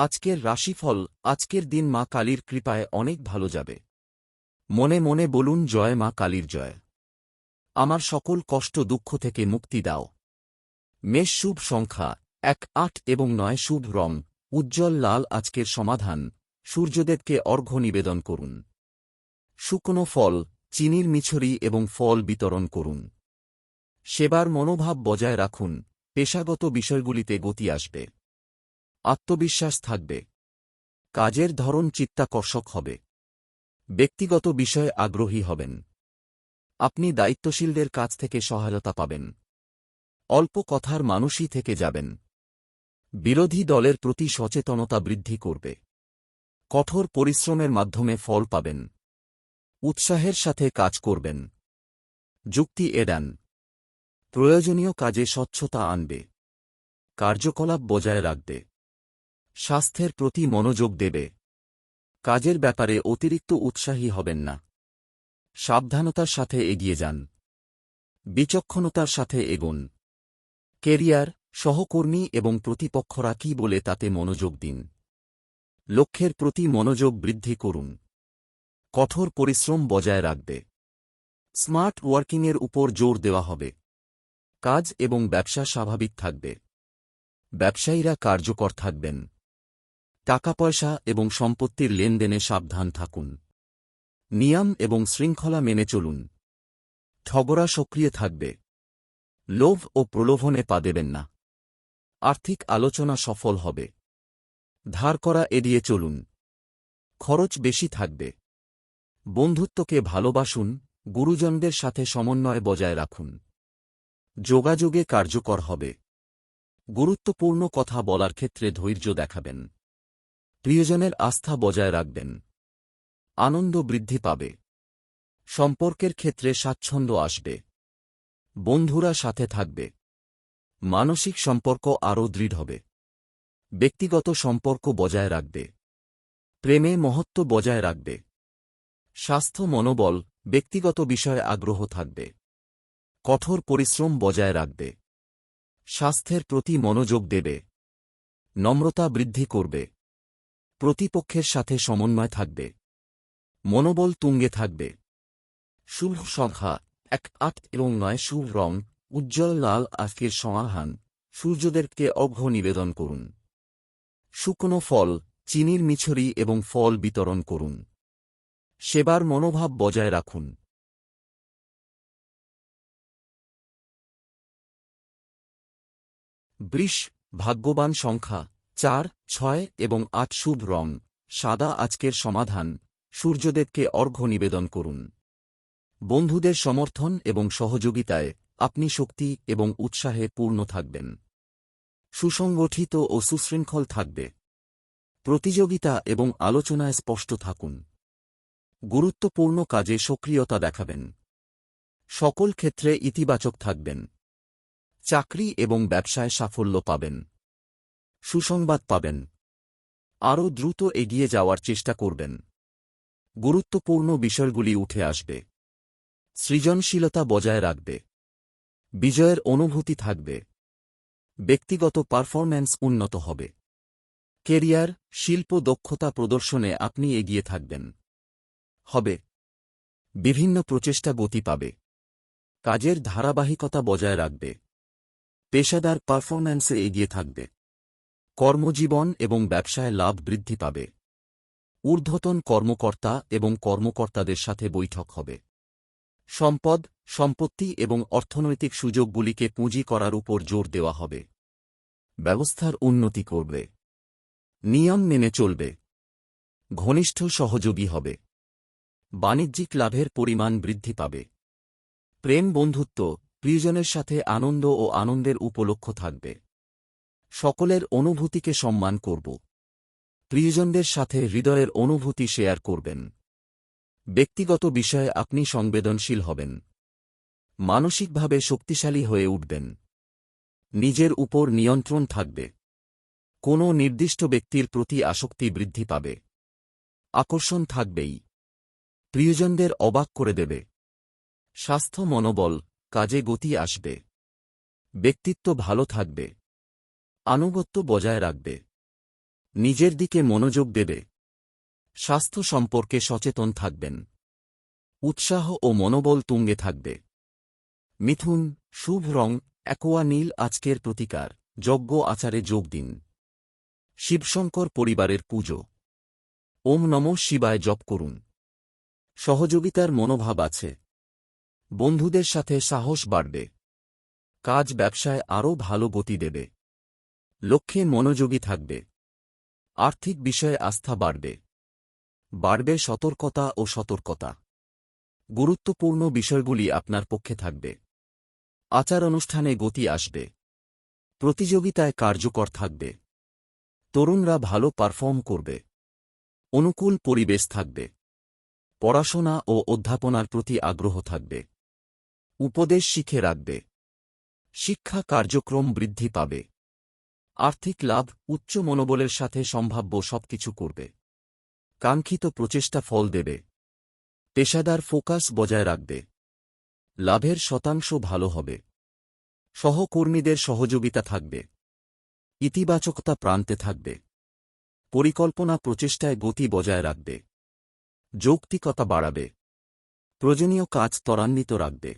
আজকের রাশিফল, আজকের দিন মা কালীর কৃপায় অনেক ভালো যাবে। মনে মনে বলুন, জয় মা কালীর জয়। আমার সকল কষ্ট দুঃখ থেকে মুক্তি দাও। মেষ শুভ সংখ্যা, এক, আট এবং নয় শুভ রং, উজ্জ্বল লাল আজকের সমাধান, সূর্যদেবকে অর্ঘ্য নিবেদন করুন। শুকনো ফল, চিনির মিছরি এবং ফল বিতরণ করুন। সেবার মনোভাব বজায় রাখুন, পেশাগত বিষয়গুলিতে গতি আসবে। আত্মবিশ্বাস থাকবে। কাজের ধরন চিত্তাকর্ষক হবে। ব্যক্তিগত বিষয়ে আগ্রহী হবেন। আপনি দায়িত্বশীলদের কাছ থেকে সহায়তা পাবেন। অল্প কথার মানুষই থেকে যাবেন। বিরোধী দলের প্রতি সচেতনতা বৃদ্ধি করবে। কঠোর পরিশ্রমের মাধ্যমে ফল পাবেন। উৎসাহের সাথে কাজ করবেন। যুক্তি এড়ান। প্রয়োজনীয় কাজে স্বচ্ছতা আনবে। কার্যকলাপ বজায় রাখবে। স্বাস্থ্যের প্রতি মনোযোগ দেবে। কাজের ব্যাপারে অতিরিক্ত উৎসাহী হবেন না। সাবধানতার সাথে এগিয়ে যান। বিচক্ষণতার সাথে এগোন। কেরিয়ার, সহকর্মী এবং প্রতিপক্ষরা কি বলে তাতে মনোযোগ দিন। লক্ষ্যের প্রতি মনোযোগ বৃদ্ধি করুন। কঠোর পরিশ্রম বজায় রাখবে। স্মার্ট ওয়ার্কিংয়ের উপর জোর দেওয়া হবে। কাজ এবং ব্যবসা স্বাভাবিক থাকবে। ব্যবসায়ীরা কার্যকর থাকবেন। টাকা পয়সা এবং সম্পত্তির লেনদেনে সাবধান থাকুন। নিয়ম এবং শৃঙ্খলা মেনে চলুন। ঠগরা সক্রিয় থাকবে। লোভ ও প্রলোভনে পা দেবেন না। আর্থিক আলোচনা সফল হবে। ধার করা এড়িয়ে চলুন। খরচ বেশি থাকবে। বন্ধুত্বকে ভালোবাসুন, গুরুজনদের সাথে সমন্বয় বজায় রাখুন। যোগাযোগে কার্যকর হবে। গুরুত্বপূর্ণ কথা বলার ক্ষেত্রে ধৈর্য দেখাবেন। প্রিয়জনের আস্থা বজায় রাখবেন। আনন্দ বৃদ্ধি পাবে। সম্পর্কের ক্ষেত্রে স্বাচ্ছন্দ্য আসবে। বন্ধুরা সাথে থাকবে। মানসিক সম্পর্ক আরও দৃঢ় হবে। ব্যক্তিগত সম্পর্ক বজায় রাখবে। প্রেমে মহত্ব বজায় রাখবে। স্বাস্থ্য মনোবল, ব্যক্তিগত বিষয়ে আগ্রহ থাকবে। কঠোর পরিশ্রম বজায় রাখবে। স্বাস্থ্যের প্রতি মনোযোগ দেবে। নম্রতা বৃদ্ধি করবে। প্রতিপক্ষের সাথে সমন্বয় থাকবে। মনোবল তুঙ্গে থাকবে। শুভ সংখ্যা এক আট এবং নয় শুভ রং, উজ্জ্বল লাল আজকের সমাহান সূর্যদেরকে অঘ্য নিবেদন করুন। শুকনো ফল, চিনির মিছরি এবং ফল বিতরণ করুন। সেবার মনোভাব বজায় রাখুন। বৃষ, ভাগ্যবান সংখ্যা চার, ছয় এবং আট শুভ রং। সাদা আজকের সমাধান। সূর্যদেবকে অর্ঘ্য নিবেদন করুন। বন্ধুদের সমর্থন এবং সহযোগিতায় আপনি শক্তি এবং উৎসাহে পূর্ণ থাকবেন। সুসংগঠিত ও সুশৃঙ্খল থাকবে। প্রতিযোগিতা এবং আলোচনায় স্পষ্ট থাকুন। গুরুত্বপূর্ণ কাজে সক্রিয়তা দেখাবেন। সকল ক্ষেত্রে ইতিবাচক থাকবেন। চাকরি এবং ব্যবসায় সাফল্য পাবেন। সুসংবাদ পাবেন। আরও দ্রুত এগিয়ে যাওয়ার চেষ্টা করবেন। গুরুত্বপূর্ণ বিষয়গুলি উঠে আসবে। সৃজনশীলতা বজায় রাখবে। বিজয়ের অনুভূতি থাকবে। ব্যক্তিগত পারফরম্যান্স উন্নত হবে। কেরিয়ার, শিল্প দক্ষতা প্রদর্শনে আপনি এগিয়ে থাকবেন। হবে। বিভিন্ন প্রচেষ্টা গতি পাবে। কাজের ধারাবাহিকতা বজায় রাখবে। পেশাদার পারফরম্যান্সে এগিয়ে থাকবে। কর্মজীবন এবং ব্যবসায় লাভ বৃদ্ধি পাবে। ঊর্ধ্বতন কর্মকর্তা এবং কর্মকর্তাদের সাথে বৈঠক হবে। সম্পদ, সম্পত্তি এবং অর্থনৈতিক সুযোগগুলিকে পুঁজি করার উপর জোর দেওয়া হবে। ব্যবস্থার উন্নতি করবে। নিয়ম মেনে চলবে। ঘনিষ্ঠ সহযোগী হবে। বাণিজ্যিক লাভের পরিমাণ বৃদ্ধি পাবে। প্রেম বন্ধুত্ব, প্রিয়জনের সাথে আনন্দ ও আনন্দের উপলক্ষ থাকবে। সকলের অনুভূতিকে সম্মান করব। প্রিয়জনদের সাথে হৃদয়ের অনুভূতি শেয়ার করবেন। ব্যক্তিগত বিষয়ে আপনি সংবেদনশীল হবেন। মানসিকভাবে শক্তিশালী হয়ে উঠবেন। নিজের উপর নিয়ন্ত্রণ থাকবে। কোনো নির্দিষ্ট ব্যক্তির প্রতি আসক্তি বৃদ্ধি পাবে। আকর্ষণ থাকবেই। প্রিয়জনদের অবাক করে দেবে। স্বাস্থ্য মনোবল, কাজে গতি আসবে। ব্যক্তিত্ব ভালো থাকবে। আনুগত্য বজায় রাখবে। নিজের দিকে মনোযোগ দেবে। স্বাস্থ্য সম্পর্কে সচেতন থাকবেন। উৎসাহ ও মনোবল তুঙ্গে থাকবে। মিথুন, শুভ রং, অ্যাকোয়া নীল আজকের প্রতিকার, যজ্ঞ আচারে যোগ দিন। শিবশঙ্কর পরিবারের পুজো। ওম নম শিবায় জপ করুন। সহযোগিতার মনোভাব আছে। বন্ধুদের সাথে সাহস বাড়বে। কাজ ব্যবসায় আরও ভালো গতি দেবে। লক্ষ্যে মনোযোগী থাকবে। আর্থিক বিষয়ে আস্থা বাড়বে। বাড়বে সতর্কতা ও সতর্কতা। গুরুত্বপূর্ণ বিষয়গুলি আপনার পক্ষে থাকবে। আচার অনুষ্ঠানে গতি আসবে। প্রতিযোগিতায় কার্যকর থাকবে। তরুণরা ভালো পারফর্ম করবে। অনুকূল পরিবেশ থাকবে। পড়াশোনা ও অধ্যাপনার প্রতি আগ্রহ থাকবে। উপদেশ শিখে রাখবে। শিক্ষা কার্যক্রম বৃদ্ধি পাবে। আর্থিক লাভ, উচ্চ মনোবলের সাথে সম্ভাব্য সবকিছু করবে। কাঙ্ক্ষিত প্রচেষ্টা ফল দেবে। পেশাদার ফোকাস বজায় রাখবে। লাভের শতাংশ ভালো হবে। সহকর্মীদের সহযোগিতা থাকবে। ইতিবাচকতা প্রান্তে থাকবে। পরিকল্পনা প্রচেষ্টায় গতি বজায় রাখবে। যৌক্তিকতা বাড়াবে। প্রয়োজনীয় কাজ ত্বরান্বিত রাখবে।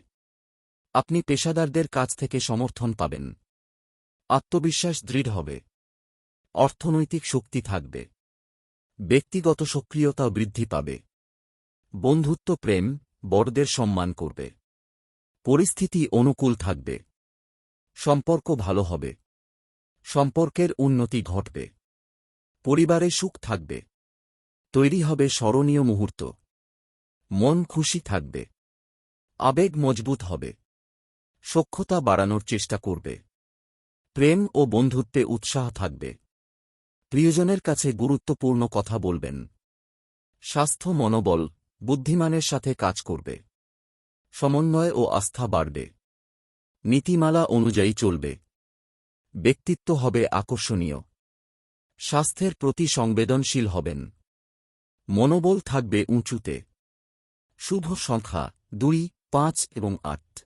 আপনি পেশাদারদের কাছ থেকে সমর্থন পাবেন। আত্মবিশ্বাস দৃঢ় হবে। অর্থনৈতিক শক্তি থাকবে। ব্যক্তিগত সক্রিয়তা বৃদ্ধি পাবে। বন্ধুত্ব, প্রেম, বড়দের সম্মান করবে। পরিস্থিতি অনুকূল থাকবে। সম্পর্ক ভালো হবে। সম্পর্কের উন্নতি ঘটবে। পরিবারে সুখ থাকবে। তৈরি হবে স্মরণীয় মুহূর্ত। মন খুশি থাকবে। আবেগ মজবুত হবে। সক্ষতা বাড়ানোর চেষ্টা করবে। প্রেম ও বন্ধুত্বে উৎসাহ থাকবে। প্রিয়জনের কাছে গুরুত্বপূর্ণ কথা বলবেন। স্বাস্থ্য মনোবল, বুদ্ধিমানের সাথে কাজ করবে। সমন্বয় ও আস্থা বাড়বে। নীতিমালা অনুযায়ী চলবে। ব্যক্তিত্ব হবে আকর্ষণীয়। স্বাস্থ্যের প্রতি সংবেদনশীল হবেন। মনোবল থাকবে উঁচুতে। শুভ সংখ্যা দুই, পাঁচ এবং আট।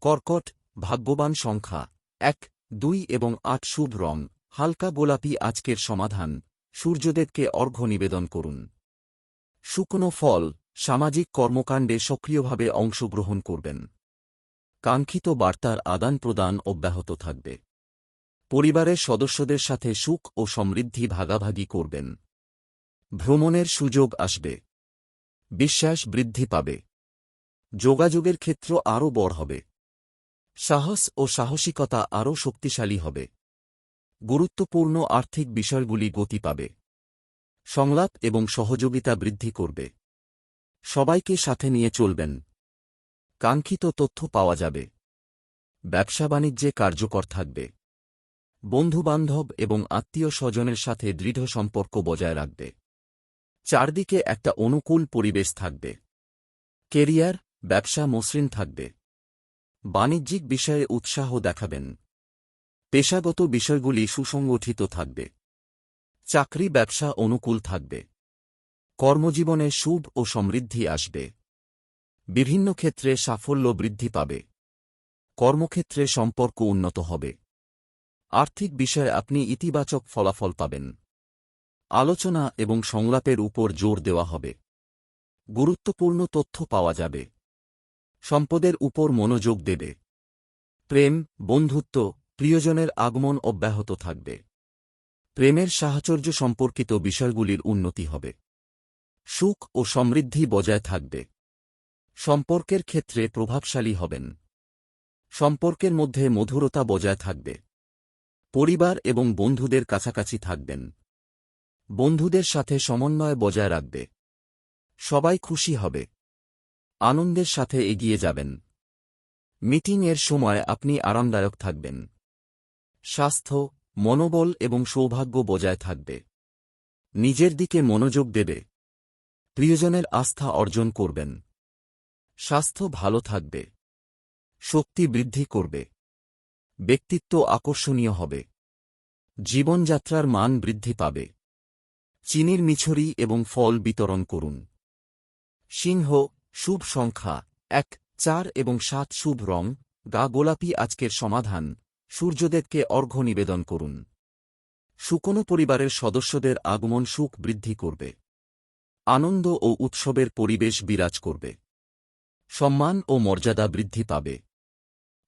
কর্কট, ভাগ্যবান সংখ্যা এক দুই এবং আট শুভ রং, হালকা গোলাপি আজকের সমাধান, সূর্যদেবকে অর্ঘ্য নিবেদন করুন। শুকনো ফল, সামাজিক কর্মকাণ্ডে সক্রিয়ভাবে অংশগ্রহণ করবেন। কাঙ্ক্ষিত বার্তার আদান প্রদান অব্যাহত থাকবে। পরিবারের সদস্যদের সাথে সুখ ও সমৃদ্ধি ভাগাভাগি করবেন। ভ্রমণের সুযোগ আসবে। বিশ্বাস বৃদ্ধি পাবে। যোগাযোগের ক্ষেত্র আরও বড় হবে। সাহস ও সাহসিকতা আরও শক্তিশালী হবে। গুরুত্বপূর্ণ আর্থিক বিষয়গুলি গতি পাবে। সংলাপ এবং সহযোগিতা বৃদ্ধি করবে। সবাইকে সাথে নিয়ে চলবেন। কাঙ্ক্ষিত তথ্য পাওয়া যাবে। ব্যবসা বাণিজ্যে কার্যকর থাকবে। বন্ধুবান্ধব এবং আত্মীয় স্বজনের সাথে দৃঢ় সম্পর্ক বজায় রাখবে। চারদিকে একটা অনুকূল পরিবেশ থাকবে। কেরিয়ার, ব্যবসা মসৃণ থাকবে। বাণিজ্যিক বিষয়ে উৎসাহ দেখাবেন। পেশাগত বিষয়গুলি সুসংগঠিত থাকবে। চাকরি ব্যবসা অনুকূল থাকবে। কর্মজীবনে শুভ ও সমৃদ্ধি আসবে। বিভিন্ন ক্ষেত্রে সাফল্য বৃদ্ধি পাবে। কর্মক্ষেত্রে সম্পর্ক উন্নত হবে। আর্থিক বিষয়ে আপনি ইতিবাচক ফলাফল পাবেন। আলোচনা এবং সংলাপের উপর জোর দেওয়া হবে। গুরুত্বপূর্ণ তথ্য পাওয়া যাবে। সম্পদের উপর মনোযোগ দেবে। প্রেম, বন্ধুত্ব, প্রিয়জনের আগমন অব্যাহত থাকবে। প্রেমের সাহচর্য সম্পর্কিত বিষয়গুলির উন্নতি হবে। সুখ ও সমৃদ্ধি বজায় থাকবে। সম্পর্কের ক্ষেত্রে প্রভাবশালী হবেন। সম্পর্কের মধ্যে মধুরতা বজায় থাকবে। পরিবার এবং বন্ধুদের কাছাকাছি থাকবেন। বন্ধুদের সাথে সমন্বয় বজায় রাখবে। সবাই খুশি হবে। আনন্দের সাথে এগিয়ে যাবেন। মিটিংয়ের সময় আপনি আরামদায়ক থাকবেন। স্বাস্থ্য, মনোবল এবং সৌভাগ্য বজায় থাকবে। নিজের দিকে মনোযোগ দেবে। প্রিয়জনের আস্থা অর্জন করবেন। স্বাস্থ্য ভালো থাকবে। শক্তি বৃদ্ধি করবে। ব্যক্তিত্ব আকর্ষণীয় হবে। জীবনযাত্রার মান বৃদ্ধি পাবে। চিনির মিছরি এবং ফল বিতরণ করুন। সিংহ শুভ সংখ্যা এক, চার এবং সাত শুভ রং, গা গোলাপি আজকের সমাধান, সূর্যদেবকে অর্ঘ্য নিবেদন করুন। শুকনো পরিবারের সদস্যদের আগমন সুখ বৃদ্ধি করবে। আনন্দ ও উৎসবের পরিবেশ বিরাজ করবে। সম্মান ও মর্যাদা বৃদ্ধি পাবে।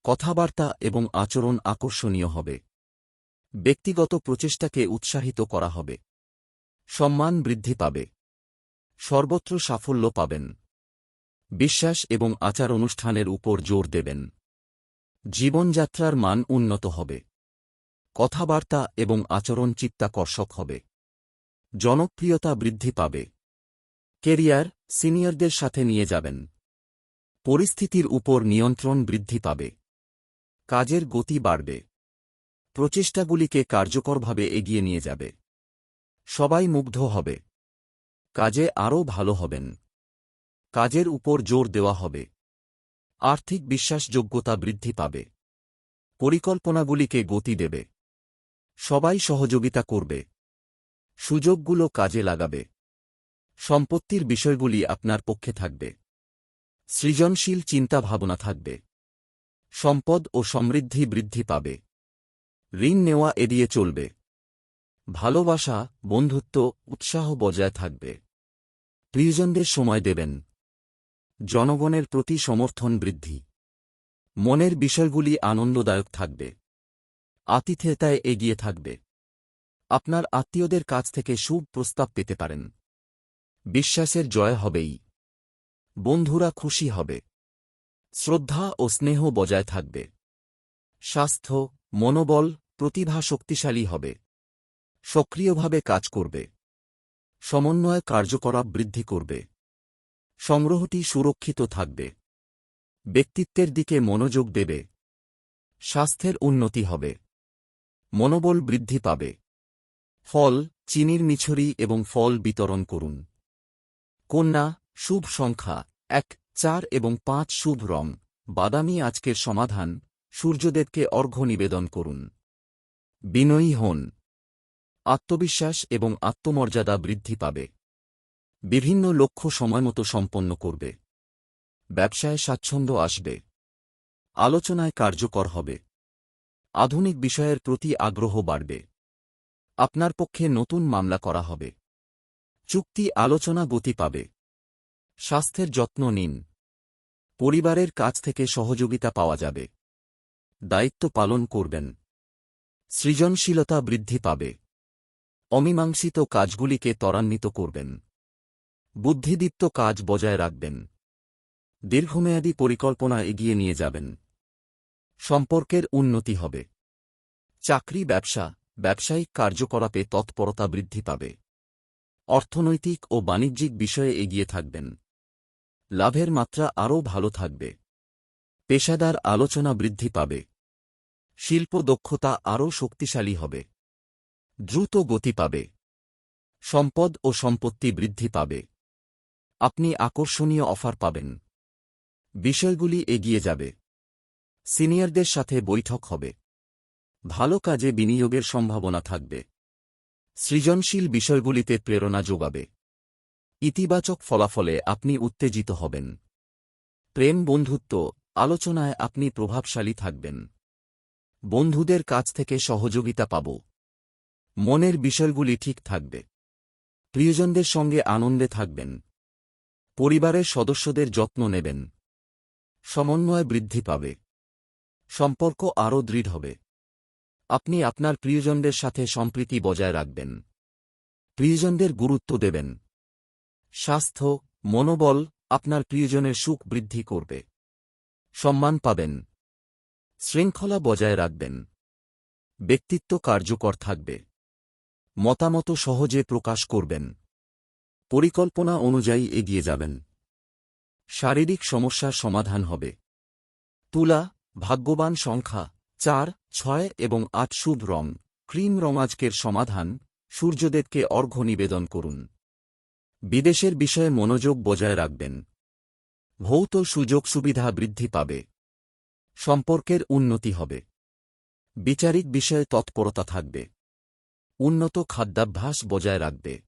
কথাবার্তা এবং আচরণ আকর্ষণীয় হবে। ব্যক্তিগত প্রচেষ্টাকে উৎসাহিত করা হবে। সম্মান বৃদ্ধি পাবে। সর্বত্র সাফল্য পাবেন। বিশ্বাস এবং আচার অনুষ্ঠানের উপর জোর দেবেন। জীবনযাত্রার মান উন্নত হবে। কথাবার্তা এবং আচরণ চিত্তাকর্ষক হবে। জনপ্রিয়তা বৃদ্ধি পাবে। কেরিয়ার সিনিয়রদের সাথে নিয়ে যাবেন। পরিস্থিতির উপর নিয়ন্ত্রণ বৃদ্ধি পাবে। কাজের গতি বাড়বে। প্রচেষ্টাগুলিকে কার্যকরভাবে এগিয়ে নিয়ে যাবে। সবাই মুগ্ধ হবে। কাজে আরও ভালো হবেন। কাজের উপর জোর দেওয়া হবে। আর্থিক বিশ্বাসযোগ্যতা বৃদ্ধি পাবে। পরিকল্পনাগুলিকে গতি দেবে। সবাই সহযোগিতা করবে। সুযোগগুলো কাজে লাগাবে। সম্পত্তির বিষয়গুলি আপনার পক্ষে থাকবে। সৃজনশীল চিন্তাভাবনা থাকবে। সম্পদ ও সমৃদ্ধি বৃদ্ধি পাবে। ঋণ নেওয়া এড়িয়ে চলবে। ভালোবাসা, বন্ধুত্ব, উৎসাহ বজায় থাকবে। প্রিয়জনদের সময় দেবেন। জনগণের প্রতি সমর্থন বৃদ্ধি। মনের বিষয়গুলি আনন্দদায়ক থাকবে। আতিথেয়তায় এগিয়ে থাকবে। আপনার আত্মীয়দের কাছ থেকে শুভ প্রস্তাব পেতে পারেন। বিশ্বাসের জয় হবেই। বন্ধুরা খুশি হবে। শ্রদ্ধা ও স্নেহ বজায় থাকবে। স্বাস্থ্য, মনোবল, প্রতিভা শক্তিশালী হবে। সক্রিয়ভাবে কাজ করবে। সমন্বয় কার্যকলাপ বৃদ্ধি করবে। সংগ্রহটি সুরক্ষিত থাকবে। ব্যক্তিত্বের দিকে মনোযোগ দেবে। স্বাস্থ্যের উন্নতি হবে। মনোবল বৃদ্ধি পাবে। ফল, চিনির মিছরি এবং ফল বিতরণ করুন। কন্যা, শুভ সংখ্যা এক, চার এবং পাঁচ শুভ রং। বাদামি আজকের সমাধান। সূর্যদেবকে অর্ঘ্য নিবেদন করুন। বিনয়ী হন। আত্মবিশ্বাস এবং আত্মমর্যাদা বৃদ্ধি পাবে। বিভিন্ন লক্ষ্য সময়মতো সম্পন্ন করবে। ব্যবসায় স্বাচ্ছন্দ্য আসবে। আলোচনায় কার্যকর হবে। আধুনিক বিষয়ের প্রতি আগ্রহ বাড়বে। আপনার পক্ষে নতুন মামলা করা হবে। চুক্তি আলোচনা গতি পাবে। স্বাস্থ্যের যত্ন নিন। পরিবারের কাছ থেকে সহযোগিতা পাওয়া যাবে। দায়িত্ব পালন করবেন। সৃজনশীলতা বৃদ্ধি পাবে। অমীমাংসিত কাজগুলিকে ত্বরান্বিত করবেন। বুদ্ধিদীপ্ত কাজ বজায় রাখবেন। দীর্ঘমেয়াদী পরিকল্পনা এগিয়ে নিয়ে যাবেন। সম্পর্কের উন্নতি হবে। চাকরি, ব্যবসা, ব্যবসায়িক কার্যকলাপে তৎপরতা বৃদ্ধি পাবে। অর্থনৈতিক ও বাণিজ্যিক বিষয়ে এগিয়ে থাকবেন। লাভের মাত্রা আরও ভালো থাকবে। পেশাদার আলোচনা বৃদ্ধি পাবে। শিল্প দক্ষতা আরও শক্তিশালী হবে। দ্রুত গতি পাবে। সম্পদ ও সম্পত্তি বৃদ্ধি পাবে। আপনি আকর্ষণীয় অফার পাবেন। বিষয়গুলি এগিয়ে যাবে। সিনিয়রদের সাথে বৈঠক হবে। ভালো কাজে বিনিয়োগের সম্ভাবনা থাকবে। সৃজনশীল বিষয়গুলিতে প্রেরণা যোগাবে। ইতিবাচক ফলাফলে আপনি উত্তেজিত হবেন। প্রেম বন্ধুত্ব, আলোচনায় আপনি প্রভাবশালী থাকবেন। বন্ধুদের কাছ থেকে সহযোগিতা পাব। মনের বিষয়গুলি ঠিক থাকবে। প্রিয়জনদের সঙ্গে আনন্দে থাকবেন। পরিবারের সদস্যদের যত্ন নেবেন। সমন্বয় বৃদ্ধি পাবে। সম্পর্ক আরও দৃঢ় হবে। আপনি আপনার প্রিয়জনদের সাথে সম্প্রীতি বজায় রাখবেন। প্রিয়জনদের গুরুত্ব দেবেন। স্বাস্থ্য, মনোবল আপনার প্রিয়জনের সুখ বৃদ্ধি করবে। সম্মান পাবেন। শৃঙ্খলা বজায় রাখবেন। ব্যক্তিত্ব কার্যকর থাকবে। মতামত সহজে প্রকাশ করবেন। পরিকল্পনা অনুযায়ী এগিয়ে যাবেন। শারীরিক সমস্যার সমাধান হবে। তুলা, ভাগ্যবান সংখ্যা, চার, ছয় এবং আট শুভ রং। ক্রিম রং আজকের সমাধান, সূর্যদেবকে অর্ঘ্য নিবেদন করুন। বিদেশের বিষয়ে মনোযোগ বজায় রাখবেন। ভৌত সুযোগ সুবিধা বৃদ্ধি পাবে। সম্পর্কের উন্নতি হবে। বিচারিক বিষয়ে তৎপরতা থাকবে। উন্নত খাদ্যাভ্যাস বজায় রাখবে।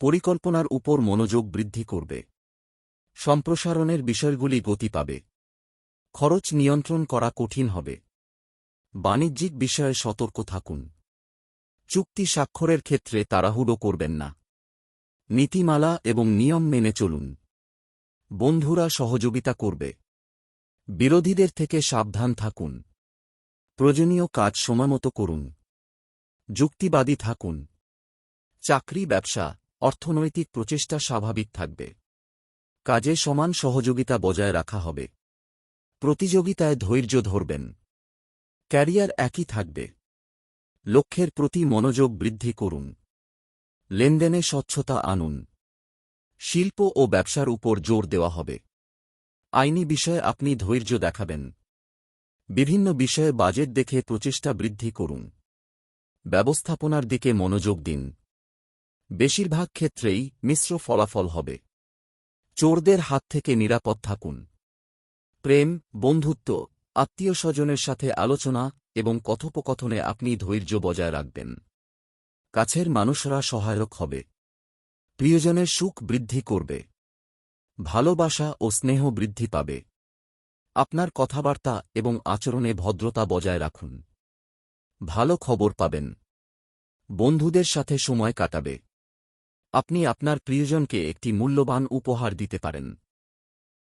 পরিকল্পনার উপর মনোযোগ বৃদ্ধি করবে। সম্প্রসারণের বিষয়গুলি গতি পাবে। খরচ নিয়ন্ত্রণ করা কঠিন হবে। বাণিজ্যিক বিষয়ে সতর্ক থাকুন। চুক্তি স্বাক্ষরের ক্ষেত্রে তাড়াহুড়ো করবেন না। নীতিমালা এবং নিয়ম মেনে চলুন। বন্ধুরা সহযোগিতা করবে। বিরোধীদের থেকে সাবধান থাকুন। প্রয়োজনীয় কাজ সময়মতো করুন। যুক্তিবাদী থাকুন। চাকরি, ব্যবসা অর্থনৈতিক প্রচেষ্টা স্বাভাবিক থাকবে। কাজে সমান সহযোগিতা বজায় রাখা হবে। প্রতিযোগিতায় ধৈর্য ধরবেন। ক্যারিয়ার একই থাকবে। লক্ষ্যের প্রতি মনোযোগ বৃদ্ধি করুন। লেনদেনে স্বচ্ছতা আনুন। শিল্প ও ব্যবসার উপর জোর দেওয়া হবে। আইনি বিষয়ে আপনি ধৈর্য দেখাবেন। বিভিন্ন বিষয়ে বাজেট দেখে প্রচেষ্টা বৃদ্ধি করুন। ব্যবস্থাপনার দিকে মনোযোগ দিন। বেশিরভাগ ক্ষেত্রেই মিশ্র ফলাফল হবে। চোরদের হাত থেকে নিরাপদ থাকুন। প্রেম, বন্ধুত্ব আত্মীয় স্বজনের সাথে আলোচনা এবং কথোপকথনে আপনি ধৈর্য বজায় রাখবেন। কাছের মানুষরা সহায়ক হবে। প্রিয়জনের সুখ বৃদ্ধি করবে। ভালোবাসা ও স্নেহ বৃদ্ধি পাবে। আপনার কথাবার্তা এবং আচরণে ভদ্রতা বজায় রাখুন। ভালো খবর পাবেন। বন্ধুদের সাথে সময় কাটাবে। আপনি আপনার প্রিয়জনকে একটি মূল্যবান উপহার দিতে পারেন।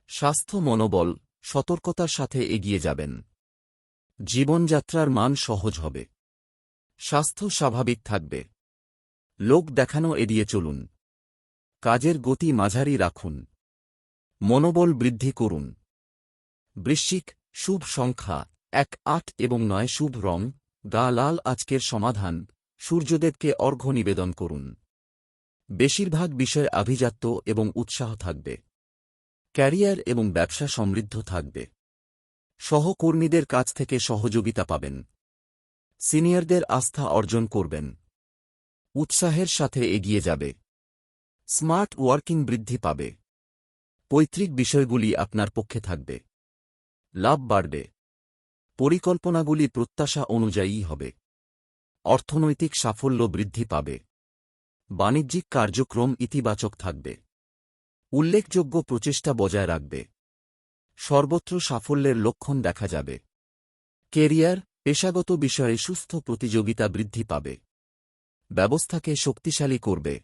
স্বাস্থ্য মনোবল, সতর্কতার সাথে এগিয়ে যাবেন। জীবনযাত্রার মান সহজ হবে। স্বাস্থ্য স্বাভাবিক থাকবে। লোক দেখানো এড়িয়ে চলুন। কাজের গতি মাঝারি রাখুন। মনোবল বৃদ্ধি করুন। বৃশ্চিক, শুভ সংখ্যা, এক, আট এবং নয়, শুভ রং, গা লাল আজকের সমাধান, সূর্যদেবকে অর্ঘ্য নিবেদন করুন। বেশিরভাগ বিষয়ে আভিজাত্য এবং উৎসাহ থাকবে। ক্যারিয়ার এবং ব্যবসা সমৃদ্ধ থাকবে। সহকর্মীদের কাছ থেকে সহযোগিতা পাবেন। সিনিয়রদের আস্থা অর্জন করবেন। উৎসাহের সাথে এগিয়ে যাবে। স্মার্ট ওয়ার্কিং বৃদ্ধি পাবে। পৈতৃক বিষয়গুলি আপনার পক্ষে থাকবে। লাভ বাড়বে। পরিকল্পনাগুলি প্রত্যাশা অনুযায়ী হবে। অর্থনৈতিক সাফল্য বৃদ্ধি পাবে। বাণিজ্যিক কার্যক্রম ইতিবাচক থাকবে। উল্লেখযোগ্য প্রচেষ্টা বজায় রাখবে। সর্বত্র সাফল্যের লক্ষণ দেখা যাবে। কেরিয়ার, পেশাগত বিষয়ে সুস্থ প্রতিযোগিতা বৃদ্ধি পাবে। ব্যবস্থাকে শক্তিশালী করবে।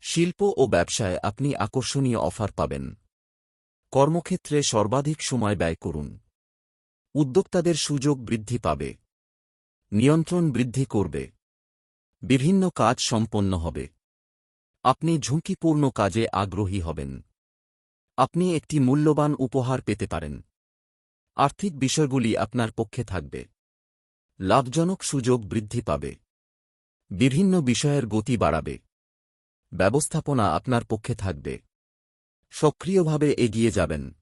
শিল্প ও ব্যবসায় আপনি আকর্ষণীয় অফার পাবেন। কর্মক্ষেত্রে সর্বাধিক সময় ব্যয় করুন। উদ্যোক্তাদের সুযোগ বৃদ্ধি পাবে। নিয়ন্ত্রণ বৃদ্ধি করবে। বিভিন্ন কাজ সম্পন্ন হবে। আপনি ঝুঁকিপূর্ণ কাজে আগ্রহী হবেন। আপনি একটি মূল্যবান উপহার পেতে পারেন। আর্থিক বিষয়গুলি আপনার পক্ষে থাকবে। লাভজনক সুযোগ বৃদ্ধি পাবে। বিভিন্ন বিষয়ের গতি বাড়াবে। ব্যবস্থাপনা আপনার পক্ষে থাকবে। সক্রিয়ভাবে এগিয়ে যাবেন।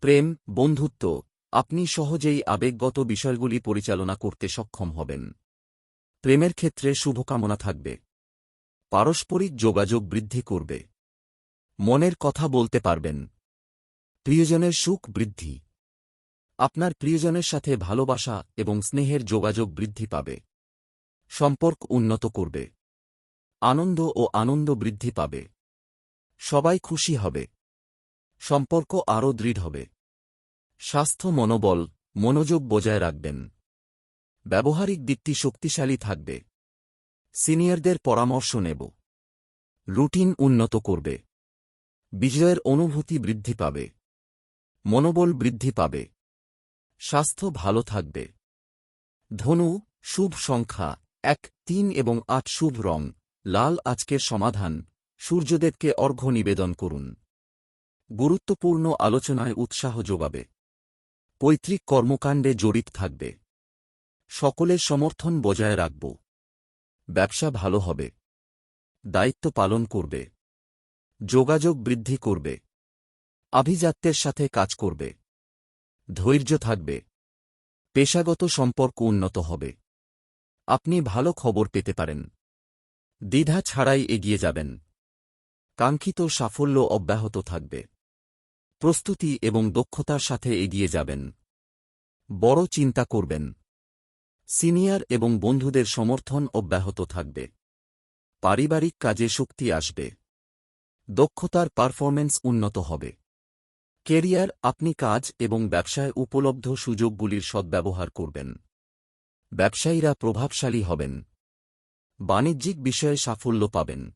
প্রেম, বন্ধুত্ব, আপনি সহজেই আবেগগত বিষয়গুলি পরিচালনা করতে সক্ষম হবেন। প্রেমের ক্ষেত্রে শুভকামনা থাকবে। পারস্পরিক যোগাযোগ বৃদ্ধি করবে। মনের কথা বলতে পারবেন। প্রিয়জনের সুখ বৃদ্ধি। আপনার প্রিয়জনের সাথে ভালোবাসা এবং স্নেহের যোগাযোগ বৃদ্ধি পাবে। সম্পর্ক উন্নত করবে। আনন্দ ও আনন্দ বৃদ্ধি পাবে। সবাই খুশি হবে। সম্পর্ক আরও দৃঢ় হবে। স্বাস্থ্য মনোবল, মনোযোগ বজায় রাখবেন। ব্যবহারিক দিকটি শক্তিশালী থাকবে। সিনিয়রদের পরামর্শ নেব। রুটিন উন্নত করবে। বিজয়ের অনুভূতি বৃদ্ধি পাবে। মনোবল বৃদ্ধি পাবে। স্বাস্থ্য ভালো থাকবে। ধনু, শুভ সংখ্যা এক, তিন এবং আট শুভ রং। লাল আজকের সমাধান। সূর্যদেবকে অর্ঘ্য নিবেদন করুন। গুরুত্বপূর্ণ আলোচনায় উৎসাহ যোগাবে। পৈতৃক কর্মকাণ্ডে জড়িত থাকবে। সকলের সমর্থন বজায় রাখব। ব্যবসা ভালো হবে। দায়িত্ব পালন করবে। যোগাযোগ বৃদ্ধি করবে। আভিজাত্যের সাথে কাজ করবে। ধৈর্য থাকবে। পেশাগত সম্পর্ক উন্নত হবে। আপনি ভালো খবর পেতে পারেন। দ্বিধা ছাড়াই এগিয়ে যাবেন। কাঙ্ক্ষিত সাফল্য অব্যাহত থাকবে। প্রস্তুতি এবং দক্ষতার সাথে এগিয়ে যাবেন। বড় চিন্তা করবেন। সিনিয়র এবং বন্ধুদের সমর্থন অব্যাহত থাকবে। পারিবারিক কাজে শক্তি আসবে। দক্ষতার পারফরমেন্স উন্নত হবে। কেরিয়ার, আপনি কাজ এবং ব্যবসায় উপলব্ধ সুযোগগুলির সদ্ব্যবহার করবেন। ব্যবসায়ীরা প্রভাবশালী হবেন। বাণিজ্যিক বিষয়ে সাফল্য পাবেন।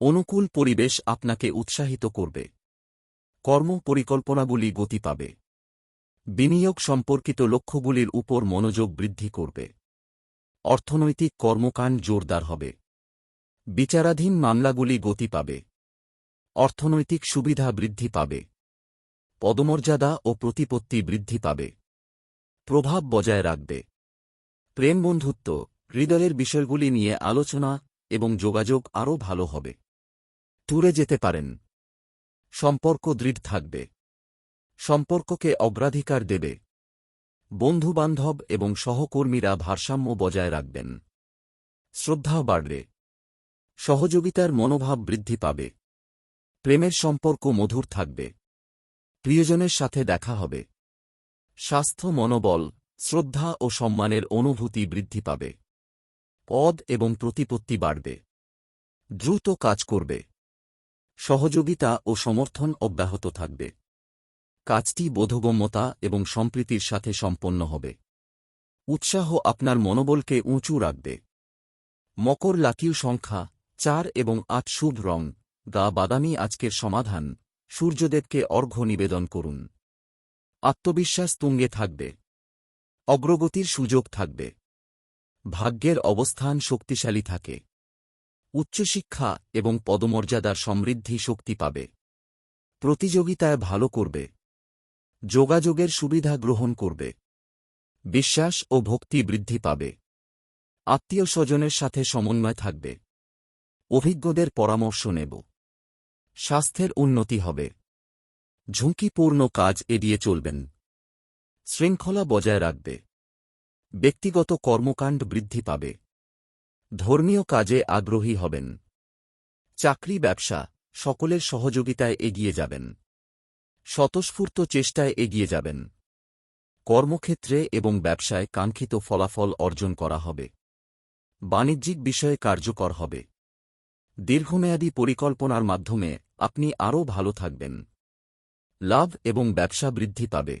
অনুকূল পরিবেশ আপনাকে উৎসাহিত করবে। কর্ম পরিকল্পনাগুলি গতি পাবে। বিনিয়োগ সম্পর্কিত লক্ষ্যগুলির উপর মনোযোগ বৃদ্ধি করবে। অর্থনৈতিক কর্মকাণ্ড জোরদার হবে। বিচারাধীন মামলাগুলি গতি পাবে। অর্থনৈতিক সুবিধা বৃদ্ধি পাবে। পদমর্যাদা ও প্রতিপত্তি বৃদ্ধি পাবে। প্রভাব বজায় রাখবে। প্রেম বন্ধুত্ব, হৃদয়ের বিষয়গুলি নিয়ে আলোচনা এবং যোগাযোগ আরও ভালো হবে। ট্যুরে যেতে পারেন। সম্পর্ক দৃঢ় থাকবে। সম্পর্ককে অগ্রাধিকার দেবে। বন্ধুবান্ধব এবং সহকর্মীরা ভারসাম্য বজায় রাখবেন। শ্রদ্ধা বাড়বে। সহযোগিতার মনোভাব বৃদ্ধি পাবে। প্রেমের সম্পর্ক মধুর থাকবে। প্রিয়জনের সাথে দেখা হবে। স্বাস্থ্য মনোবল, শ্রদ্ধা ও সম্মানের অনুভূতি বৃদ্ধি পাবে। পদ এবং প্রতিপত্তি বাড়বে। দ্রুত কাজ করবে। সহযোগিতা ও সমর্থন অব্যাহত থাকবে। কাজটি বোধগম্যতা এবং সম্প্রীতির সাথে সম্পন্ন হবে। উৎসাহ আপনার মনোবলকে উঁচু রাখবে। মকর লাকিউ সংখ্যা চার এবং আট শুভ রং। গা বাদামি আজকের সমাধান। সূর্যদেবকে অর্ঘ্য নিবেদন করুন। আত্মবিশ্বাস তুঙ্গে থাকবে। অগ্রগতির সুযোগ থাকবে। ভাগ্যের অবস্থান শক্তিশালী থাকে। উচ্চশিক্ষা এবং পদমর্যাদার সমৃদ্ধি শক্তি পাবে। প্রতিযোগিতায় ভালো করবে। যোগাযোগের সুবিধা গ্রহণ করবে। বিশ্বাস ও ভক্তি বৃদ্ধি পাবে। আত্মীয় স্বজনের সাথে সমন্বয় থাকবে। অভিজ্ঞদের পরামর্শ নেব। স্বাস্থ্যের উন্নতি হবে। ঝুঁকিপূর্ণ কাজ এড়িয়ে চলবেন। শৃঙ্খলা বজায় রাখবে। ব্যক্তিগত কর্মকাণ্ড বৃদ্ধি পাবে। ধর্মীয় কাজে আগ্রহী হবেন। চাকরি ব্যবসা সকলের সহযোগিতায় এগিয়ে যাবেন। স্বতঃস্ফূর্ত চেষ্টায় এগিয়ে যাবেন। কর্মক্ষেত্রে এবং ব্যবসায় কাঙ্ক্ষিত ফলাফল অর্জন করা হবে। বাণিজ্যিক বিষয়ে কার্যকর হবে। দীর্ঘমেয়াদী পরিকল্পনার মাধ্যমে আপনি আরও ভালো থাকবেন। লাভ এবং ব্যবসা বৃদ্ধি পাবে।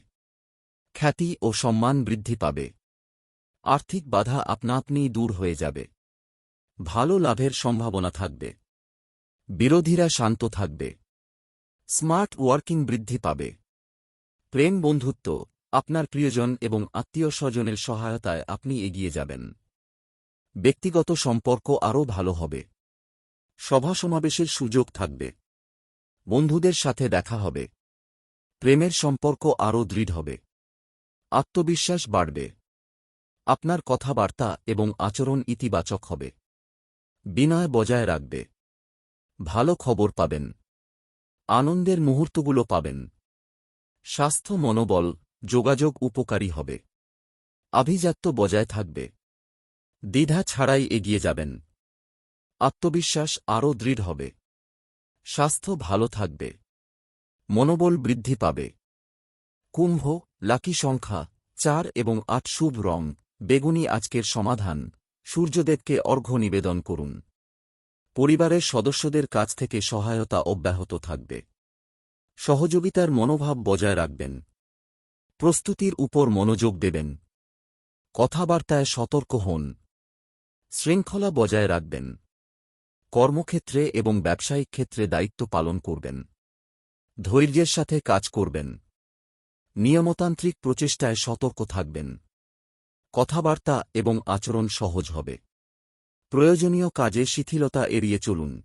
খ্যাতি ও সম্মান বৃদ্ধি পাবে। আর্থিক বাধা আপনা আপনিই দূর হয়ে যাবে। ভালো লাভের সম্ভাবনা থাকবে। বিরোধীরা শান্ত থাকবে। স্মার্ট ওয়ার্কিং বৃদ্ধি পাবে। প্রেম বন্ধুত্ব, আপনার প্রিয়জন এবং আত্মীয় স্বজনের সহায়তায় আপনি এগিয়ে যাবেন। ব্যক্তিগত সম্পর্ক আরও ভালো হবে। সভা সমাবেশের সুযোগ থাকবে। বন্ধুদের সাথে দেখা হবে। প্রেমের সম্পর্ক আরও দৃঢ় হবে। আত্মবিশ্বাস বাড়বে। আপনার কথাবার্তা এবং আচরণ ইতিবাচক হবে। বিনয় বজায় রাখবে। ভালো খবর পাবেন। আনন্দের মুহূর্তগুলো পাবেন। স্বাস্থ্য মনোবল, যোগাযোগ উপকারী হবে। আভিজাত্য বজায় থাকবে। দ্বিধা ছাড়াই এগিয়ে যাবেন। আত্মবিশ্বাস আরও দৃঢ় হবে। স্বাস্থ্য ভালো থাকবে। মনোবল বৃদ্ধি পাবে। কুম্ভ, লাকি সংখ্যা, চার এবং আট শুভ রং। বেগুনি আজকের সমাধান। সূর্যদেবকে অর্ঘ্য নিবেদন করুন। পরিবারের সদস্যদের কাছ থেকে সহায়তা অব্যাহত থাকবে। সহযোগিতার মনোভাব বজায় রাখবেন। প্রস্তুতির উপর মনোযোগ দেবেন। কথাবার্তায় সতর্ক হন। শৃঙ্খলা বজায় রাখবেন। কর্মক্ষেত্রে এবং ব্যবসায়িক ক্ষেত্রে দায়িত্ব পালন করবেন। ধৈর্যের সাথে কাজ করবেন। নিয়মতান্ত্রিক প্রচেষ্টায় সতর্ক থাকবেন। কথাবার্তা এবং আচরণ সহজ হবে। প্রয়োজনীয় কাজে শিথিলতা এড়িয়ে চলুন।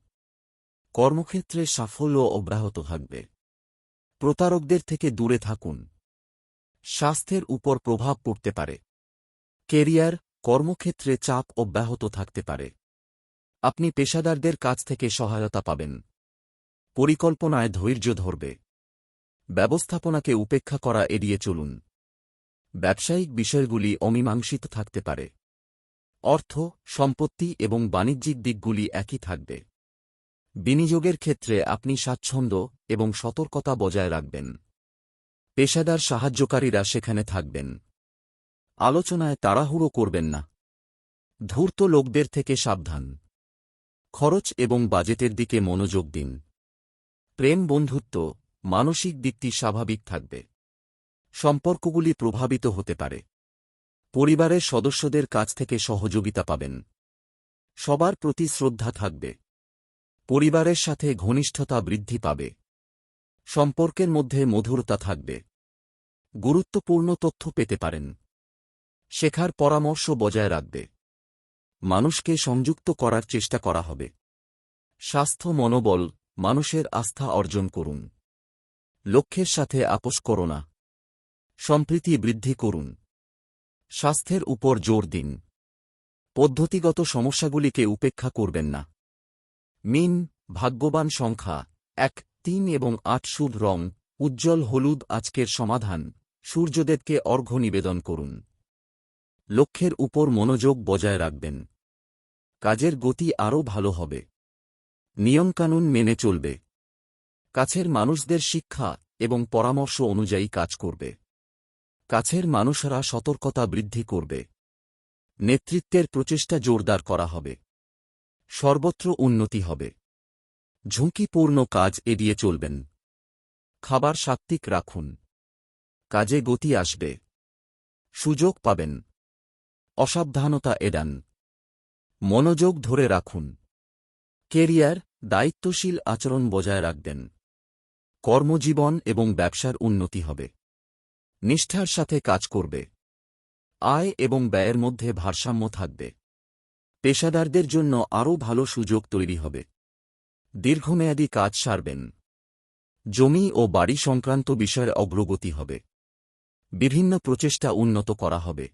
কর্মক্ষেত্রে সাফল্য অব্যাহত থাকবে। প্রতারকদের থেকে দূরে থাকুন। স্বাস্থ্যের উপর প্রভাব পড়তে পারে। কেরিয়ার, কর্মক্ষেত্রে চাপ অব্যাহত থাকতে পারে। আপনি পেশাদারদের কাছ থেকে সহায়তা পাবেন। পরিকল্পনায় ধৈর্য ধরবে। ব্যবস্থাপনাকে উপেক্ষা করা এড়িয়ে চলুন। ব্যবসায়িক বিষয়গুলি অমীমাংসিত থাকতে পারে। অর্থ, সম্পত্তি এবং বাণিজ্যিক দিকগুলি একই থাকবে। বিনিয়োগের ক্ষেত্রে আপনি স্বাচ্ছন্দ্য এবং সতর্কতা বজায় রাখবেন। পেশাদার সাহায্যকারীরা সেখানে থাকবেন। আলোচনায় তাড়াহুড়ো করবেন না। ধূর্ত লোকদের থেকে সাবধান। খরচ এবং বাজেটের দিকে মনোযোগ দিন। প্রেম, বন্ধুত্ব, মানসিক দিকটি স্বাভাবিক থাকবে। সম্পর্কগুলি প্রভাবিত হতে পারে। পরিবারের সদস্যদের কাছ থেকে সহযোগিতা পাবেন। সবার প্রতি শ্রদ্ধা থাকবে। পরিবারের সাথে ঘনিষ্ঠতা বৃদ্ধি পাবে। সম্পর্কের মধ্যে মধুরতা থাকবে। গুরুত্বপূর্ণ তথ্য পেতে পারেন। শেখার পরামর্শ বজায় রাখবে। মানুষকে সংযুক্ত করার চেষ্টা করা হবে। স্বাস্থ্য মনোবল, মানুষের আস্থা অর্জন করুন। লক্ষ্যের সাথে আপোষ করো না। সম্প্রীতি বৃদ্ধি করুন। স্বাস্থ্যের উপর জোর দিন। পদ্ধতিগত সমস্যাগুলিকে উপেক্ষা করবেন না। মিন, ভাগ্যবান সংখ্যা, এক, তিন এবং আট শুভ রং, উজ্জ্বল হলুদ আজকের সমাধান, সূর্যদেবকে অর্ঘ্য নিবেদন করুন। লক্ষ্যের উপর মনোযোগ বজায় রাখবেন। কাজের গতি আরও ভালো হবে। নিয়মকানুন মেনে চলবে। কাছের মানুষদের শিক্ষা এবং পরামর্শ অনুযায়ী কাজ করবে। কাছের মানুষরা সতর্কতা বৃদ্ধি করবে। নেতৃত্বের প্রচেষ্টা জোরদার করা হবে। সর্বত্র উন্নতি হবে। ঝুঁকিপূর্ণ কাজ এড়িয়ে চলবেন। খাবার সাত্ত্বিক রাখুন। কাজে গতি আসবে। সুযোগ পাবেন। অসাবধানতা এড়ান। মনোযোগ ধরে রাখুন। কেরিয়ার দায়িত্বশীল আচরণ বজায় রাখবেন। কর্মজীবন এবং ব্যবসার উন্নতি হবে। নিষ্ঠার সাথে কাজ করবে। আয় এবং ব্যয়ের মধ্যে ভারসাম্য থাকবে। পেশাদারদের জন্য আরও ভালো সুযোগ তৈরি হবে। দীর্ঘমেয়াদী কাজ সারবেন। জমি ও বাড়ি সংক্রান্ত বিষয়ের অগ্রগতি হবে। বিভিন্ন প্রচেষ্টা উন্নত করা হবে।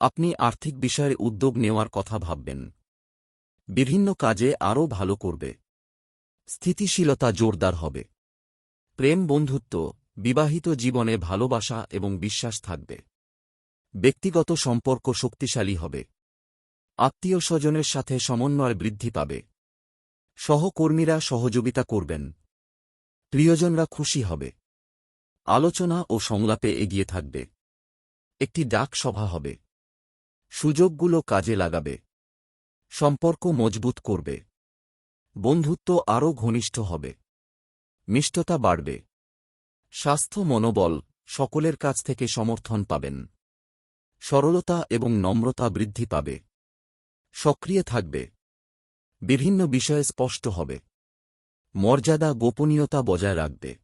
আপনি আর্থিক বিষয়ে উদ্যোগ নেওয়ার কথা ভাববেন। বিভিন্ন কাজে আরও ভালো করবে। স্থিতিশীলতা জোরদার হবে। প্রেম বন্ধুত্ব বিবাহিত জীবনে ভালোবাসা এবং বিশ্বাস থাকবে। ব্যক্তিগত সম্পর্ক শক্তিশালী হবে। আত্মীয় স্বজনের সাথে সমন্বয় বৃদ্ধি পাবে। সহকর্মীরা সহযোগিতা করবেন। প্রিয়জনরা খুশি হবে। আলোচনা ও সংলাপে এগিয়ে থাকবে। একটি ডাক সভা হবে। সুযোগগুলো কাজে লাগাবে। সম্পর্ক মজবুত করবে। বন্ধুত্ব আরও ঘনিষ্ঠ হবে। মিষ্টতা বাড়বে। স্বাস্থ্য মনোবল সকলের কাছ থেকে সমর্থন পাবেন। সরলতা এবং নম্রতা বৃদ্ধি পাবে। সক্রিয় থাকবে। বিভিন্ন বিষয়ে স্পষ্ট হবে। মর্যাদা, গোপনীয়তা বজায় রাখবে।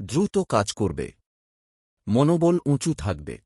দ্রুত কাজ করবে। মনোবল উঁচু থাকবে।